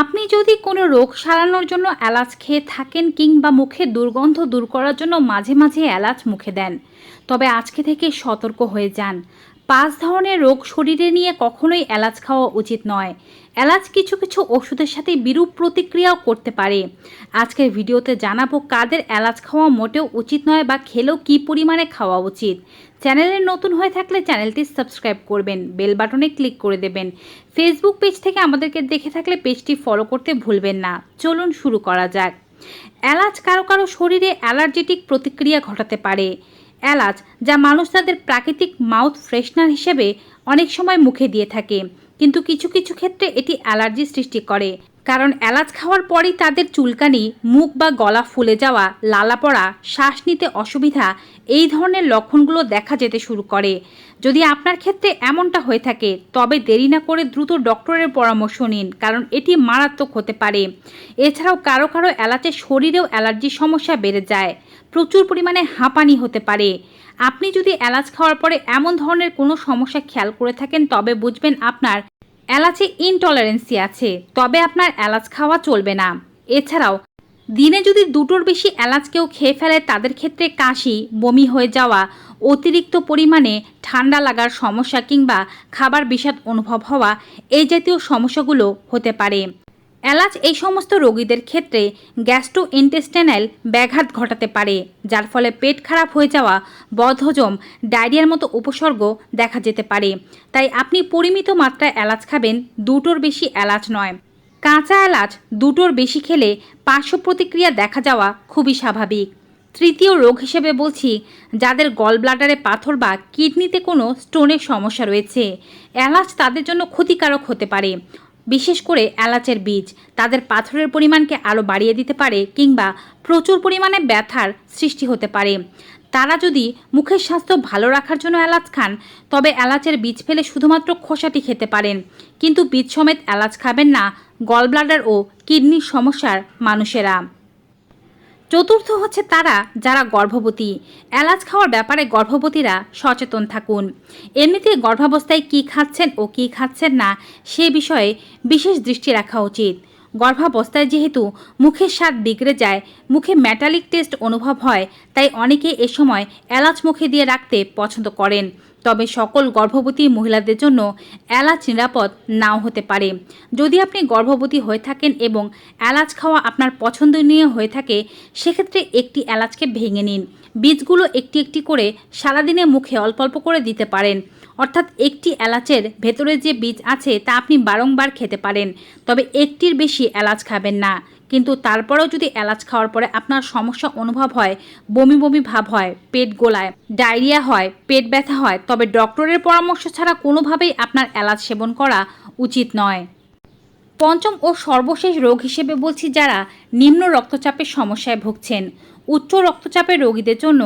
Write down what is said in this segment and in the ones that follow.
আপনি যদি কোনো রোগ সারানোর জন্য এলাচ খেয়ে থাকেন কিংবা মুখে দুর্গন্ধ দূর করার জন্য মাঝে মাঝে এলাচ মুখে দেন, তবে আজকে থেকে সতর্ক হয়ে যান। পাঁচ ধরনের রোগ শরীরে নিয়ে কখনোই এলাচ খাওয়া উচিত নয়। এলাচ কিছু কিছু ওষুধের সাথে বিরূপ প্রতিক্রিয়াও করতে পারে। আজকের ভিডিওতে জানাব কাদের এলাচ খাওয়া মোটেও উচিত নয় বা খেলেও কী পরিমাণে খাওয়া উচিত। চ্যানেলে নতুন হয়ে থাকলে চ্যানেলটি সাবস্ক্রাইব করবেন, বেল বাটনে ক্লিক করে দেবেন। ফেসবুক পেজ থেকে আমাদেরকে দেখে থাকলে পেজটি ফলো করতে ভুলবেন না। চলুন শুরু করা যাক। এলাচ কারও কারও শরীরে অ্যালার্জেটিক প্রতিক্রিয়া ঘটাতে পারে। এলাচ যা মানুষ তাদের প্রাকৃতিক মাউথ ফ্রেশনার হিসেবে অনেক সময় মুখে দিয়ে থাকে। কিন্তু কিছু কিছু ক্ষেত্রে এটি অ্যালার্জি সৃষ্টি করে। কারণ এলাচ খাওয়ার পরই তাদের চুলকানি, মুখ বা গলা ফুলে যাওয়া, লালা পড়া, শ্বাস নিতে অসুবিধা, এই ধরনের লক্ষণগুলো দেখা যেতে শুরু করে। যদি আপনার ক্ষেত্রে এমনটা হয়ে থাকে, তবে দেরি না করে দ্রুত ডক্টরের পরামর্শ নিন, কারণ এটি মারাত্মক হতে পারে। এছাড়াও কারও কারও এলাচের শরীরেও অ্যালার্জির সমস্যা বেড়ে যায়, প্রচুর পরিমাণে হাঁপানি হতে পারে। আপনি যদি এলাচ খাওয়ার পরে এমন ধরনের কোনো সমস্যা খেয়াল করে থাকেন, তবে বুঝবেন আপনার এলাচে ইনটলারেন্সি আছে, তবে আপনার এলাচ খাওয়া চলবে না। এছাড়াও, দিনে যদি দুটোর বেশি এলাচ কেউ খেয়ে ফেলে, তাদের ক্ষেত্রে কাশি, বমি হয়ে যাওয়া, অতিরিক্ত পরিমাণে ঠান্ডা লাগার সমস্যা কিংবা খাবার বিষাদ অনুভব হওয়া, এই জাতীয় সমস্যাগুলো হতে পারে। এলাচ এই সমস্ত রোগীদের ক্ষেত্রে গ্যাস্ট্রো ইন্টেস্টেনাল ব্যাঘাত ঘটাতে পারে, যার ফলে পেট খারাপ হয়ে যাওয়া, বদহজম, ডায়রিয়ার মতো উপসর্গ দেখা যেতে পারে। তাই আপনি পরিমিত মাত্রায় এলাচ খাবেন, দুটোর বেশি এলাচ নয়। কাঁচা এলাচ দুটোর বেশি খেলে পার্শ্ব প্রতিক্রিয়া দেখা যাওয়া খুবই স্বাভাবিক। তৃতীয় রোগ হিসেবে বলছি, যাদের গল ব্লাডারে পাথর বা কিডনিতে কোনো স্টোনের সমস্যা রয়েছে। এলাচ তাদের জন্য ক্ষতিকারক হতে পারে। বিশেষ করে এলাচের বীজ। তাদের পাথরের পরিমাণকে আরও বাড়িয়ে দিতে পারে কিংবা প্রচুর পরিমাণে ব্যথার সৃষ্টি হতে পারে। তারা যদি মুখের স্বাস্থ্য ভালো রাখার জন্য এলাচ খান, তবে এলাচের বীজ ফেলে শুধুমাত্র খোসাটি খেতে পারেন। কিন্তু বীজ সমেত এলাচ খাবেন না, গলব্লাডার ও কিডনির সমস্যার মানুষেরা। চতুর্থ হচ্ছে তারা যারা গর্ভবতী। এলাচ খাওয়ার ব্যাপারে গর্ভবতীরা সচেতন থাকুন। এমনিতে গর্ভাবস্থায় কি খাচ্ছেন ও কি খাচ্ছেন না, সে বিষয়ে বিশেষ দৃষ্টি রাখা উচিত। গর্ভাবস্থায় যেহেতু মুখের স্বাদ বিগড়ে যায়, মুখে ম্যাটালিক টেস্ট অনুভব হয়, তাই অনেকে এ সময় এলাচ মুখে দিয়ে রাখতে পছন্দ করেন। তবে সকল গর্ভবতী মহিলাদের জন্য এলাচ নিরাপদ নাও হতে পারে। যদি আপনি গর্ভবতী হয়ে থাকেন এবং এলাচ খাওয়া আপনার পছন্দনীয় হয়ে থাকে, সেক্ষেত্রে একটি এলাচকে ভেঙে নিন। বীজগুলো একটি একটি করে সারাদিনে মুখে অল্প অল্প করে দিতে পারেন। অর্থাৎ একটি এলাচের ভেতরে যে বীজ আছে তা আপনি বারংবার খেতে পারেন। তবে একটির বেশি এলাচ খাবেন না। কিন্তু তারপরেও যদি এলাচ খাওয়ার পরে আপনার সমস্যা অনুভব হয়, বমি বমি ভাব হয়, পেট গোলায়, ডায়রিয়া হয়, পেট ব্যথা হয়, তবে ডক্টরের পরামর্শ ছাড়া কোনোভাবেই আপনার এলাচ সেবন করা উচিত নয়। পঞ্চম ও সর্বশেষ রোগ হিসেবে বলছি যারা নিম্ন রক্তচাপের সমস্যায় ভুগছেন। উচ্চ রক্তচাপের রোগীদের জন্য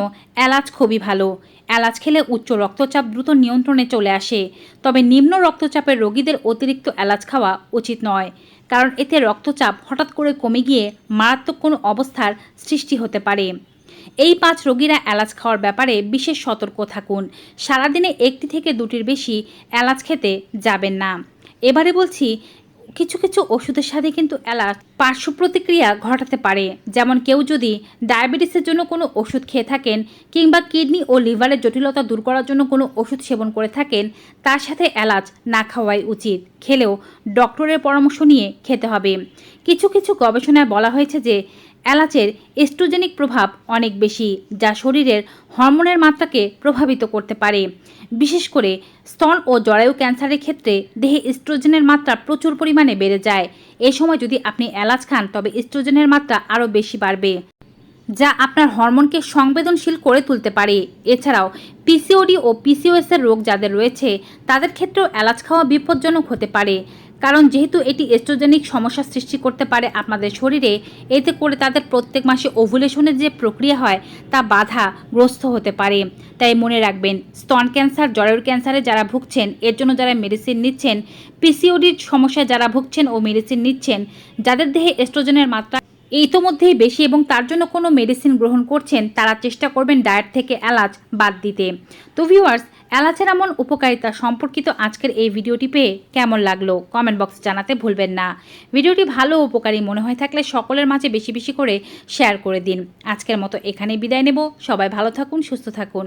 এলাচ খুবই ভালো। এলাচ খেলে উচ্চ রক্তচাপ দ্রুত নিয়ন্ত্রণে চলে আসে। তবে নিম্ন রক্তচাপের রোগীদের অতিরিক্ত এলাচ খাওয়া উচিত নয়। কারণ এতে রক্তচাপ হঠাৎ করে কমে গিয়ে মারাত্মক কোনো অবস্থার সৃষ্টি হতে পারে। এই পাঁচ রোগীরা এলাচ খাওয়ার ব্যাপারে বিশেষ সতর্ক থাকুন। সারাদিনে একটি থেকে দুটির বেশি এলাচ খেতে যাবেন না। এবারে বলছি কিছু কিছু ওষুধের সাথে কিন্তু অ্যালার্জ পার্শ্ব প্রতিক্রিয়া ঘটাতে পারে। যেমন কেউ যদি ডায়াবেটিসের জন্য কোনো ওষুধ খেয়ে থাকেন কিংবা কিডনি ও লিভারের জটিলতা দূর করার জন্য কোনো ওষুধ সেবন করে থাকেন, তার সাথে এলাচ না খাওয়াই উচিত। খেলেও ডক্টরের পরামর্শ নিয়ে খেতে হবে। কিছু কিছু গবেষণায় বলা হয়েছে যে এলাচের এস্ট্রোজেনিক প্রভাব অনেক বেশি, যা শরীরের হরমোনের মাত্রাকে প্রভাবিত করতে পারে। বিশেষ করে স্তন ও জরায়ু ক্যান্সারের ক্ষেত্রে দেহে ইস্ট্রোজেনের মাত্রা প্রচুর পরিমাণে বেড়ে যায়। এ সময় যদি আপনি এলাচ খান, তবে ইস্ট্রোজেনের মাত্রা আরও বেশি বাড়বে, যা আপনার হরমোনকে সংবেদনশীল করে তুলতে পারে। এছাড়াও পিসিওডি ও পিসিওএস এর রোগ যাদের রয়েছে, তাদের ক্ষেত্রেও এলাচ খাওয়া বিপজ্জনক হতে পারে। কারণ যেহেতু এটি এস্ট্রোজেনিক সমস্যা সৃষ্টি করতে পারে আপনাদের শরীরে, এতে করে তাদের প্রত্যেক মাসে ওভুলেশনের যে প্রক্রিয়া হয়, তা বাধা গ্রস্ত হতে পারে। তাই মনে রাখবেন, স্তন ক্যান্সার, জরায়ুর ক্যান্সারে যারা ভুগছেন, এর জন্য যারা মেডিসিন নিচ্ছেন পিসিওডির সমস্যায় যারা ভুগছেন ও মেডিসিন নিচ্ছেন, যাদের দেহে এস্ট্রোজেনের মাত্রা ইতোমধ্যেই বেশি এবং তার জন্য কোনো মেডিসিন গ্রহণ করছেন, তারা চেষ্টা করবেন ডায়েট থেকে এলাচ বাদ দিতে। তো ভিউয়ার্স এলাচের এমন উপকারিতা সম্পর্কিত আজকের এই ভিডিওটি পেয়ে কেমন লাগল কমেন্ট বক্সে জানাতে ভুলবেন না। ভিডিওটি ভালো উপকারী মনে হয়ে থাকলে সকলের মাঝে বেশি বেশি করে শেয়ার করে দিন। আজকের মতো এখানে বিদায় নেব। সবাই ভালো থাকুন, সুস্থ থাকুন।